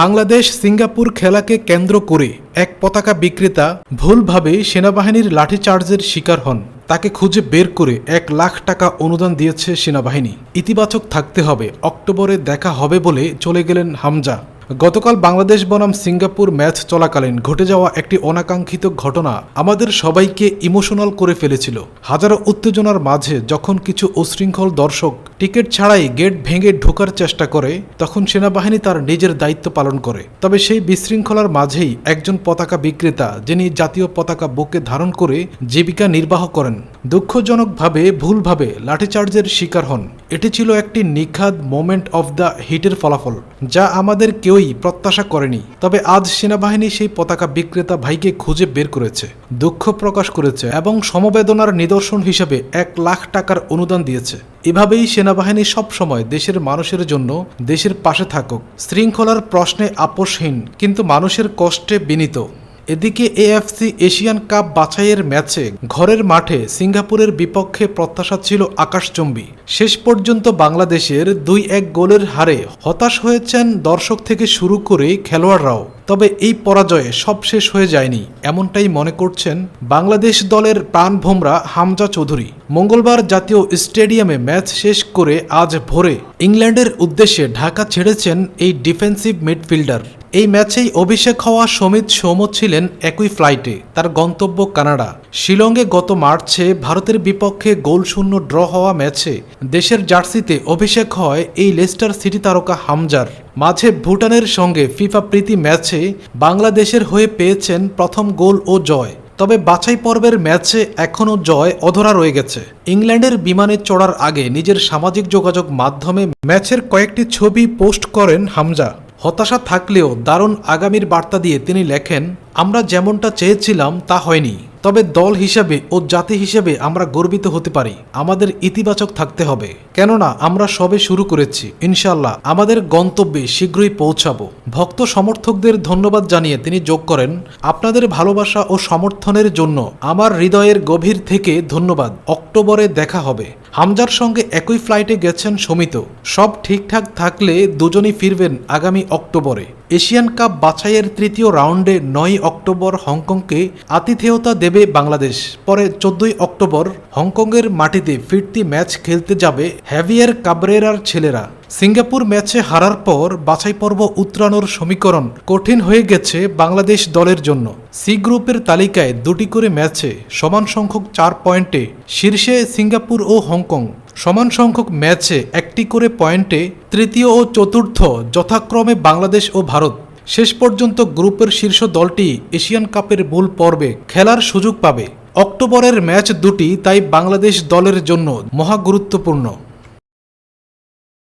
Bangladesh Singapore খেলাকে কেন্দ্র করে এক পতাকা বিক্রেতা ভুলভাবে সেনাবাহিনীর লাঠিচার্জের শিকার হন। তাকে খুঁজে বের করে এক লাখ টাকা অনুদান দিয়েছে সেনাবাহিনী। ইতিবাচক থাকতে হবে, অক্টোবরে দেখা হবে বলে চলে গেলেন হামজা। গতকাল বাংলাদেশ বনাম সিঙ্গাপুর ম্যাচ চলাকালীন ঘটে যাওয়া একটি অনাকাঙ্ক্ষিত ঘটনা আমাদের সবাইকে ইমোশনাল করে ফেলেছিল। হাজারো উত্তেজনার মাঝে যখন কিছু উশৃঙ্খল দর্শক টিকিট ছাড়াই গেট ভেঙে ঢোকার চেষ্টা করে, তখন সেনাবাহিনী তার নিজের দায়িত্ব পালন করে। তবে সেই বিশৃঙ্খলার মাঝেই একজন পতাকা বিক্রেতা, যিনি জাতীয় পতাকা বুকে ধারণ করে জীবিকা নির্বাহ করেন, দুঃখজনকভাবে, ভুলভাবে লাঠিচার্জের শিকার হন। এটি ছিল একটি নিখাদ মোমেন্ট অফ দ্য হিটের ফলাফল, যা আমাদের কেউই প্রত্যাশা করেনি। তবে আজ সেনাবাহিনী সেই পতাকা বিক্রেতা ভাইকে খুঁজে বের করেছে, দুঃখ প্রকাশ করেছে এবং সমবেদনার নিদর্শন হিসেবে এক লাখ টাকার অনুদান দিয়েছে। এভাবেই সেনাবাহিনী সবসময় দেশের মানুষের জন্য দেশের পাশে থাকুক। শৃঙ্খলার প্রশ্নে আপোষহীন, কিন্তু মানুষের কষ্টে বিনীত। এদিকে এএফসি এশিয়ান কাপ বাছাইয়ের ম্যাচে ঘরের মাঠে সিঙ্গাপুরের বিপক্ষে প্রত্যাশা ছিল আকাশচম্বী। শেষ পর্যন্ত বাংলাদেশের দুই এক গোলের হারে হতাশ হয়েছেন দর্শক থেকে শুরু করে খেলোয়াড়রাও। তবে এই পরাজয়ে সব শেষ হয়ে যায়নি, এমনটাই মনে করছেন বাংলাদেশ দলের প্রাণভোমরা হামজা চৌধুরী। মঙ্গলবার জাতীয় স্টেডিয়ামে ম্যাচ শেষ করে আজ ভোরে ইংল্যান্ডের উদ্দেশ্যে ঢাকা ছেড়েছেন এই ডিফেন্সিভ মিডফিল্ডার। এই ম্যাচেই অভিষেক হওয়া সমিত সৌম ছিলেন একই ফ্লাইটে, তার গন্তব্য কানাডা। শিলংয়ে গত মার্চে ভারতের বিপক্ষে গোলশূন্য ড্র হওয়া ম্যাচে দেশের জার্সিতে অভিষেক হয় এই লেস্টার সিটি তারকা হামজার। মাঝে ভুটানের সঙ্গে ফিফা প্রীতি ম্যাচে বাংলাদেশের হয়ে পেয়েছেন প্রথম গোল ও জয়। তবে বাছাই পর্বের ম্যাচে এখনও জয় অধরা রয়ে গেছে। ইংল্যান্ডের বিমানে চড়ার আগে নিজের সামাজিক যোগাযোগ মাধ্যমে ম্যাচের কয়েকটি ছবি পোস্ট করেন হামজা। হতাশা থাকলেও দারুণ আগামীর বার্তা দিয়ে তিনি লেখেন, আমরা যেমনটা চেয়েছিলাম, তা হয়নি। তবে দল হিসেবে ও জাতি হিসেবে আমরা গর্বিত হতে পারি। আমাদের ইতিবাচক থাকতে হবে। কেননা, আমরা সবে শুরু করেছি। ইনশাল্লাহ আমাদের গন্তব্যে শীঘ্রই পৌঁছাবো। ভক্ত সমর্থকদের ধন্যবাদ জানিয়ে তিনি যোগ করেন, আপনাদের ভালোবাসা ও সমর্থনের জন্য আমার হৃদয়ের গভীর থেকে ধন্যবাদ। অক্টোবরে দেখা হবে। হামজার সঙ্গে একই ফ্লাইটে গেছেন সমিত। সব ঠিকঠাক থাকলে দুজনই ফিরবেন আগামী অক্টোবরে। এশিয়ান কাপ বাছাইয়ের তৃতীয় রাউন্ডে নয় অক্টোবর হংকংকে আতিথেয়তা দেবে বাংলাদেশ। পরে চোদ্দই অক্টোবর হংকংয়ের মাটিতে ফিরতি ম্যাচ খেলতে যাবে হ্যাভিয়ার কাবরেরার ছেলেরা। সিঙ্গাপুর ম্যাচে হারার পর বাছাই পর্ব উত্তরানোর সমীকরণ কঠিন হয়ে গেছে বাংলাদেশ দলের জন্য। সি গ্রুপের তালিকায় দুটি করে ম্যাচে সমান সংখ্যক চার পয়েন্টে শীর্ষে সিঙ্গাপুর ও হংকং। সমান সংখ্যক ম্যাচে একটি করে পয়েন্টে তৃতীয় ও চতুর্থ যথাক্রমে বাংলাদেশ ও ভারত। শেষ পর্যন্ত গ্রুপের শীর্ষ দলটি এশিয়ান কাপের মূল পর্বে খেলার সুযোগ পাবে। অক্টোবরের ম্যাচ দুটি, তাই বাংলাদেশ দলের জন্য মহা গুরুত্বপূর্ণ।